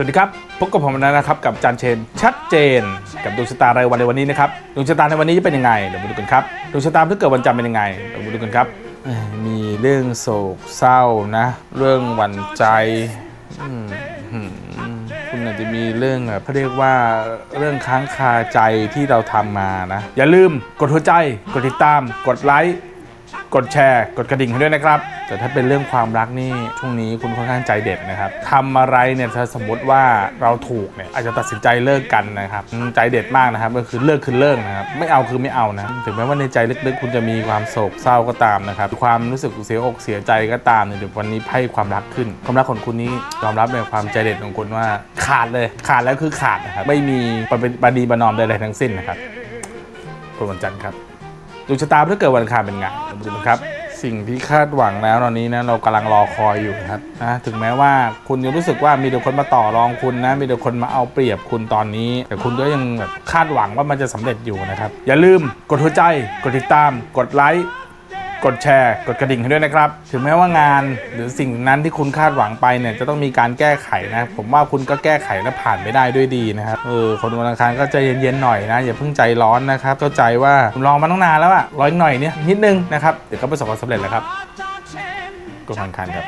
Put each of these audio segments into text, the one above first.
วัสดีครับ พบกับผมนะครับ กับจันเชน ชัดเจน กับดวงชะตารายวันในวันนี้นะครับดวงชะตาในวันนี้จะเป็นยังไงเดี๋ยวมาดูกันครับดวงชะตาถ้าเกิดวันจันทร์เป็นยังไงเดี๋ยวมาดูกันครับมีเรื่องโศกเศร้านะ เรื่องหวั่นใจคุณอาจจะมีเรื่องแบบเขาเรียกว่าเรื่องค้างคาใจที่เราทำมานะ อย่าลืมกดหัวใจ กดติดตาม กดไลค์ กดแชร์กดกระดิ่งให้ด้วยนะครับ แต่ถ้าเป็นเรื่องความรักนี่ช่วงนี้คุณค่อนข้างใจเด็ดนะครับทำอะไรเนี่ยถ้าสมมติว่าเราถูกเนี่ยอาจจะตัดสินใจเลิกกันนะครับใจเด็ดมากนะครับก็คือเลิกคือเลิกนะครับไม่เอาคือไม่เอานะถึงแม้ว่าในใจลึกๆ คุณจะมีความโศกเศร้าก็ตามนะครับความรู้สึกเสียอกเสียใจก็ตามเนี่ยเดี๋ยววันนี้ไพ่ความรักขึ้น ความรักของคุณนี้ยอมรับในความใจเด็ดของคุณว่าขาดเลยขาดแล้วคือขาดนะครับไม่มีปฏิบัตินอมใดๆทั้งสิ้นนะครับคนวันจันทร์ครับ ดวงชะตาเพื่อเกิดวันอังคารเป็นไงาดูกันครับ สิ่งที่คาดหวังแล้วตอนนี้นะเรากำลังรอคอยอยู่นะครับนะถึงแม้ว่าคุณยังรู้สึกว่ามีแต่คนมาต่อรองคุณนะ มีแต่คนมาเอาเปรียบคุณตอนนี้ แต่คุณก็ยังแบบคาดหวังว่ามันจะสำเร็จอยู่นะครับ อย่าลืมกดหัวใจ กดติดตาม กดไลค์ กดแชร์ กดกระดิ่งให้ด้วยนะครับ ถึงแม้ว่างานหรือสิ่งนั้นที่คุณคาดหวังไปเนี่ยจะต้องมีการแก้ไขนะ ผมว่าคุณก็แก้ไขและผ่านไปได้ด้วยดีนะครับเออคนวันอังคารก็ใจเย็นๆหน่อยนะ อย่าเพิ่งใจร้อนนะครับเข้าใจว่าคุณลองมาตั้งนานแล้วอะร้อยหน่อยเนี่ยนิดนึงนะครับเดี๋ยวก็ประสบความสำเร็จแล้วครับก็วันอังคารครับ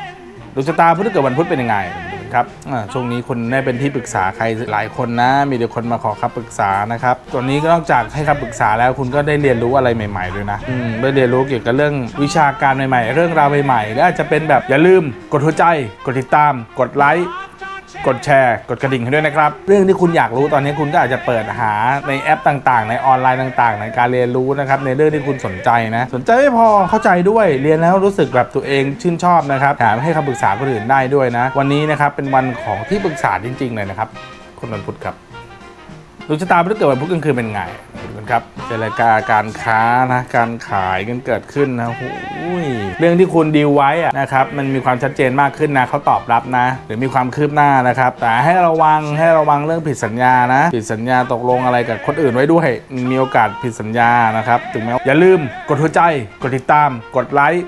ดวงชะตาพุธเกิดวันพุธเป็นยังไงมาดูกัน ครับช่วงนี้คุณได้เป็นที่ปรึกษาใครหลายคนนะ มีแต่คนมาขอคำปรึกษานะครับตอนนี้ก็นอกจากให้คำปรึกษาแล้วคุณก็ได้เรียนรู้อะไรใหม่ๆด้วยนะได้เรียนรู้เกี่ยวกับเรื่องวิชาการใหม่ๆ เรื่องราวใหม่ๆและอาจจะเป็นแบบอย่าลืมกดหัวใจ กดติดตาม กดไลค์ กดแชร์กดกระดิ่งให้ด้วยนะครับ เรื่องที่คุณอยากรู้ตอนนี้คุณก็อาจจะเปิดหาในแอปต่างๆ ในออนไลน์ต่างๆ ในการเรียนรู้นะครับในเรื่องที่คุณสนใจนะสนใจไม่พอเข้าใจด้วยเรียนแล้วรู้สึกแบบตัวเองชื่นชอบนะครับถามให้คำปรึกษาคนอื่นได้ด้วยนะ วันนี้นะครับเป็นวันของที่ปรึกษาจริงๆเลยนะครับคนนันพุทธครับ วงชะตาพฤหัสเกิดวันพุธกลางคืนเป็นไงกันครับเจรจาการค้านะการขายกันเกิดขึ้นนะโอ้ยเรื่องที่คุณดีลไว้อะนะครับมันมีความชัดเจนมากขึ้นนะเขาตอบรับนะ หรือมีความคืบหน้านะครับ แต่ให้ระวังให้ระวังเรื่องผิดสัญญานะ ผิดสัญญาตกลงอะไรกับคนอื่นไว้ด้วย มีโอกาสผิดสัญญานะครับถึงแม้ว่าอย่าลืมกดหัวใจ กดติดตาม กดไลค์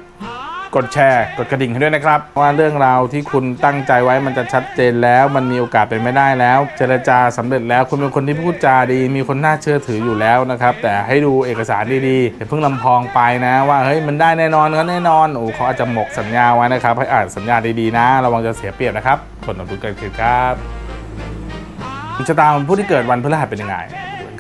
กดแชร์ กดกระดิ่งให้ด้วยนะครับ ว่าเรื่องราวที่คุณตั้งใจไว้มันจะชัดเจนแล้วมันมีโอกาสเป็นไม่ได้แล้ว เจรจาสำเร็จแล้วคุณเป็นคนที่พูดจาดี มีคนน่าเชื่อถืออยู่แล้วนะครับ แต่ให้ดูเอกสารดีๆอย่าเพิ่งลำพองไปนะ ว่าเฮ้ยมันได้แน่นอนก็แน่นอนโอ้เขาอาจจะหมกสัญญาไว้นะครับให้อ่านสัญญาดีๆนะระวังจะเสียเปรียบนะครับผลของทุกการคือครับชะตาของผู้ที่เกิดวันพฤหัสเป็นยังไง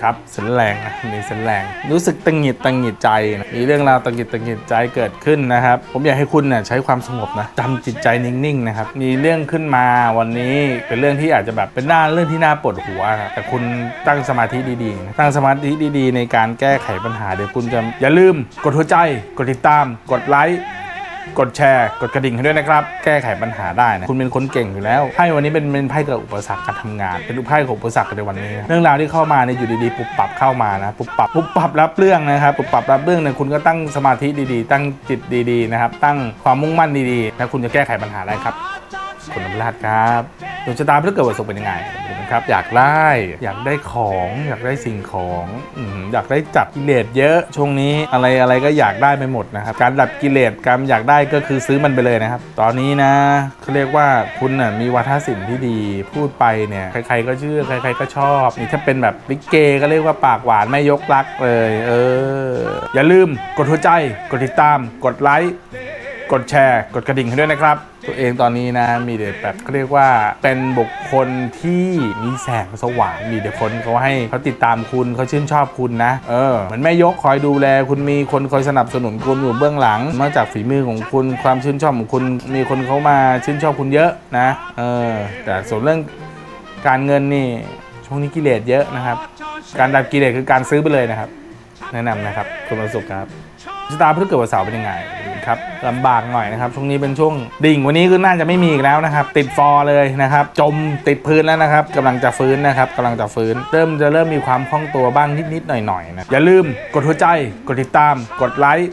ครับเส้นแรงนะมีเส้นแรง รู้สึกตังหงิดตังหงิดใจนะมีเรื่องราวตังหงิดตังหงิดใจเกิดขึ้นนะครับ ผมอยากให้คุณเนี่ยใช้ความสงบนะจำจิตใจนิ่งๆนะครับมีเรื่องขึ้นมาวันนี้เป็นเรื่องที่อาจจะแบบเป็นหน้าเรื่องที่น่าปวดหัวนะแต่คุณตั้งสมาธิดีๆนะตั้งสมาธิดีๆ ในการแก้ไขปัญหาเดี๋ยวคุณจะอย่าลืมกดหัวใจ กดติดตาม กดไลค์ กดแชร์กดกระดิ่งให้ด้วยนะครับ แก้ไขปัญหาได้นะคุณเป็นคนเก่งอยู่แล้วไพ่วันนี้เป็นเป็นไพ่เกิดอุปสรรคการทำงาน เป็นไพ่ของอุปสรรคในวันนี้ เรื่องราวที่เข้ามาเนี่ยอยู่ดีๆปุบปับเข้ามานะปุบปับปุบปับรับเรื่องนะครับปุบปับรับเรื่องเนี่ยคุณก็ตั้งสมาธิดีๆ ตั้งจิตดีๆนะครับตั้งความมุ่งมั่นดีๆแล้วคุณจะแก้ไขปัญหาได้ครับคุณนพราชครับดวงชะตาพฤเกิดวันศุกร์เป็นยังไงครับ อยากได้ อยากได้ของ อยากได้สิ่งของออยากได้จับกิเลสเยอะ ช่วงนี้อะไรอะไรก็อยากได้ไปหมดนะครับการดับกิเลสการอยากได้ก็คือซื้อมันไปเลยนะครับ ตอนนี้นะเขาเรียกว่าคุณน่ะมีวาทศิลป์ที่ดีพูดไปเนี่ยใครๆก็เชื่อใครๆก็ชอบนี่ถ้าเป็นแบบลิเกก็เรียกว่าปากหวานไม่ยกรักเลยเอออย่าลืมกดหัวใจกดติดตามกดไลค์ กดแชร์ กดกระดิ่งให้ด้วยนะครับ ตัวเองตอนนี้นะมีเดแบบเขาเรียกว่าเป็นบุคคลที่มีแสงสว่างมีเด็คนเขาให้เขาติดตามคุณเขาชื่นชอบคุณนะ เออเหมือนแม่ยกคอยดูแล คุณมีคนคอยสนับสนุนคุณอยู่เบื้องหลังนอกจากฝีมือของคุณความชื่นชอบของคุณมีคนเขามาชื่นชอบคุณเยอะนะเออแต่ส่วนเรื่องการเงินนี่ช่วงนี้กิเลสเยอะนะครับ การดับกิเลสคือการซื้อไปเลยนะครับ แนะนำนะครับคุณประสบครับชะตาพฤหัสเกิดวันเสาร์เป็นยังไง ครับลำบากหน่อยนะครับช่วงนี้เป็นช่วงดิ่งวันนี้ก็น่าจะไม่มีอีกแล้วนะครับ ติดฟอเลยนะครับจมติดพื้นแล้วนะครับกำลังจะฟื้นนะครับกำลังจะฟื้น เริ่มจะเริ่มมีความคล่องตัวบ้างนิดๆหน่อยๆนะอย่าลืมกดหัวใจกดติดตาม กดไลค์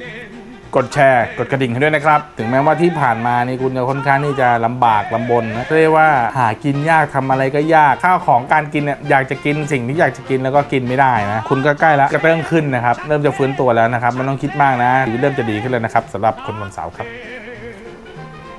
กดแชร์กดกระดิ่งให้ด้วยนะครับ ถึงแม้ว่าที่ผ่านมานี่คุณจะค่อนข้างที่จะลำบากลำบนนะเรียกว่าหากินยากทำอะไรก็ยากข้าวของการกินเนี่ยอยากจะกินสิ่งที่อยากจะกินแล้วก็กินไม่ได้นะคุณก็ใกล้แล้วกระเตื้องขึ้นนะครับเริ่มจะฟื้นตัวแล้วนะครับไม่ต้องคิดมากนะชีวิตเริ่มจะดีขึ้นแล้วนะครับสำหรับคนวันเสาร์ครับ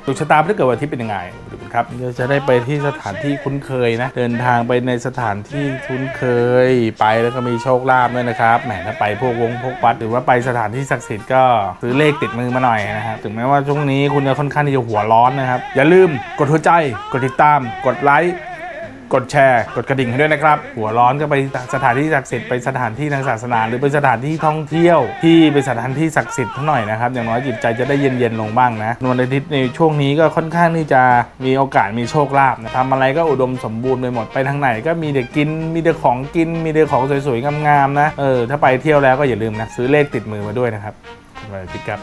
ดวงชะตาถ้าเกิดวันอาทิตย์เป็นยังไงดูกันครับเราจะได้ไปที่สถานที่คุ้นเคยนะ เดินทางไปในสถานที่คุ้นเคยไปแล้วก็มีโชคลาภด้วยนะครับแหมถ้าไปพวกวงพวกวัด หรือว่าไปสถานที่ศักดิ์สิทธิ์ก็ซื้อเลขติดมือมาหน่อยนะครับถึงแม้ว่าช่วงนี้คุณจะค่อนข้างที่จะหัวร้อนนะครับ อย่าลืมกดหัวใจกดติดตาม กดไลค์ กดแชร์ กดกระดิ่งให้ด้วยนะครับ หัวร้อนก็ไปสถานที่ศักดิ์สิทธิ์ไปสถานที่ทางศาสนา หรือไปสถานที่ท่องเที่ยว ที่เป็นสถานที่ศักดิ์สิทธิ์เท่าหน่อยนะครับ อย่างน้อยจิตใจจะได้เย็นๆลงบ้างนะวันอาทิตย์ในช่วงนี้ก็ค่อนข้างที่จะมีโอกาสมีโชคลาภนะทำอะไรก็อุดมสมบูรณ์ไปหมดไปทางไหน ก็มีแต่กินมีแต่ของกิน มีแต่ของสวยๆงามๆนะเออถ้าไปเที่ยวแล้วก็อย่าลืมนะซื้อเลขติดมือมาด้วยนะครับวันอาทิตย์ครับ